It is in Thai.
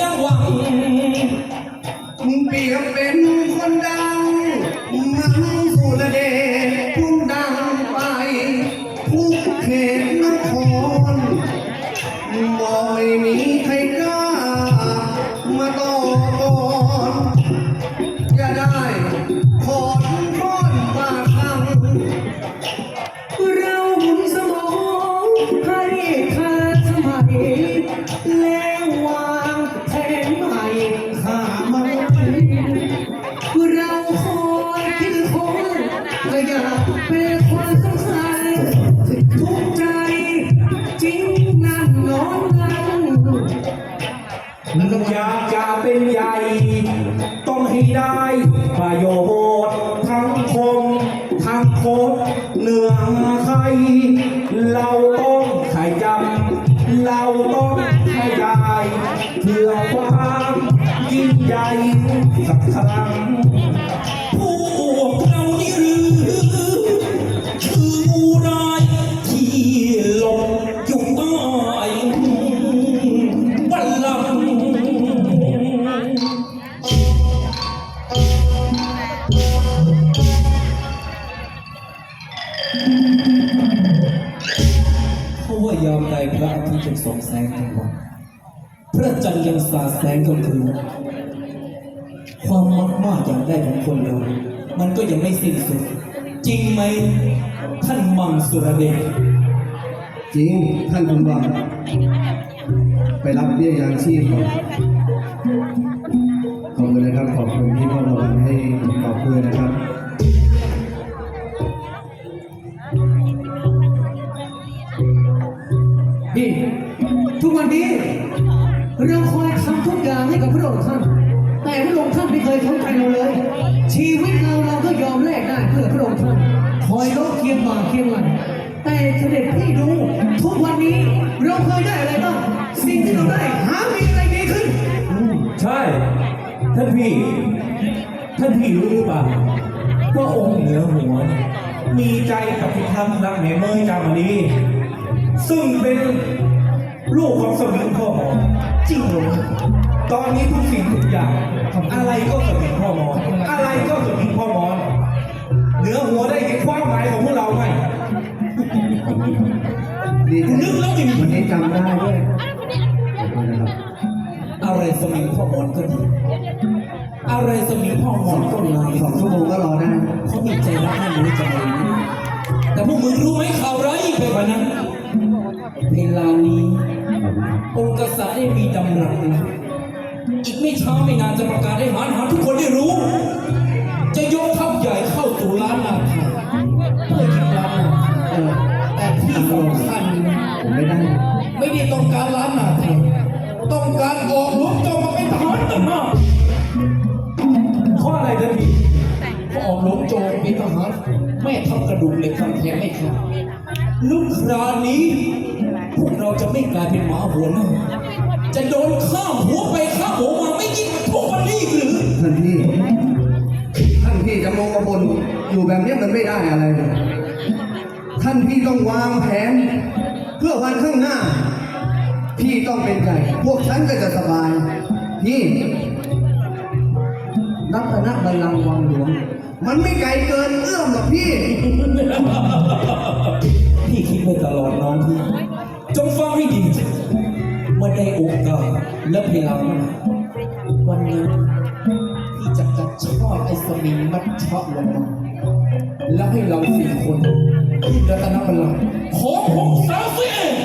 จังหวังเปลี่ยนเป็นคนดังเมืองสุรเดชพุ่ดังไปทุกเขตนครบ่อยมี ก็อยากเป็นคนสำคัญทุกใจจริงนั่นนอนนั่นอยากจะเป็นใหญ่ ต้องให้ได้ประโยชน์ทั้งคมทั้งโคตรเหนือใคร เราต้องขยันเราต้องขยายเพื่อความยิ่งใหญ่สักครั้ง ยามใดพระอาทิตย์จะส่องแสงกลางวันพระจันทร์ยังสาดแสงกลางคืนความมักมากอย่างได้ของคนเรา มันก็ยังไม่สิ้นสุด จริงไหม ท่านมังสุรเดชจริง ท่านคุณบังไปรับเบี้ยยังชีพก่อนขอบคุณนะครับ ขอบคุณที่มอบรางวัลให้ขอบคุณนะครับ ทุกอย่างให้กับพระองค์ท่าน แต่พระองค์ท่านไม่เคยสนใจเราเลย ชีวิตเราเราก็ยอมแลกได้เพื่อพระองค์ท่าน คอยลบเคียงบ่าเคียงไหลแต่เสด็จพี่ดูทุกวันนี้เราเคยได้อะไรบ้าง สิ่งที่เราได้หามีอะไรดีขึ้น ใช่ ท่านพี่ ท่านพี่รู้หรือเปล่าว่าองค์เหนือหัวมีใจกับทักษ์รักแม่เมยจามณีซึ่งเป็น ลูกของสมิงพ่อหมอจริงเหรอตอนนี้ทุกสิ่งทุกอย่าง อะไรก็สมิงพ่อหมออะไรก็สมิงพ่อหมอเหนือหัวได้เห็นความหมายของพวกเราไหมดีใจนึกแล้วจริงวันนี้จำได้ด้วยขอบคุณนะครับอะไรสมิงพ่อมอนก็ดีอะไรสมิงพ่อมอนก็ลายสองชั่วโมงก็รอได้เขามีใจรักให้รู้ใจแต่พวกมึงรู้ไหมข่าวร้ายยิ่งไปกว่านั้นเวลานี้ องค์กษัตริย์ได้มีดำรัสนะอีกไม่ช้าไม่นานจะประกาศให้หานหาทุกคนได้รู้ จะยกทัพใหญ่เข้าสู่ล้านนาไทยเพื่อยึดล้านนาไทยเออแต่ที่สำคัญไม่ได้ ไม่ได้ต้องการล้านนาไทยต้องการออกรบจงมาเป็นทหารต่างหากข้ออะไรท่านพี่พอออกรบจมเป็นทหารแม่ทัพกระดูกเหล็กคำแทงไม่ขาดลูกครานี้ พวกเราจะไม่กลายเป็นหมาหัวหน้าจะโดนข้ามหัวไปข้ามหัวมาไม่ยิ่งกว่าทุกวันนี้อีกหรือท่านพี่ท่านพี่จะมองกระบนอยู่แบบนี้มันไม่ได้อะไรเลยท่านพี่ต้องวางแผน เพื่อวันข้างหน้า พี่ต้องเป็นใหญ่พวกฉันก็จะสบาย พี่รัตนบัลลังก์วังหลวง มันไม่ไกลเกินเอื้อมหรอกพี่ พี่คิดไว้ตลอดน้องพี่ จงฟังให้ดีเมื่อได้โอกาสและเวลามวันนี้ที่จะกระชอบไอ้สมิงมัดชอบลงมาแล้วให้เราสี่คนที่รัตนบัลลังก์ของของสาวเสีย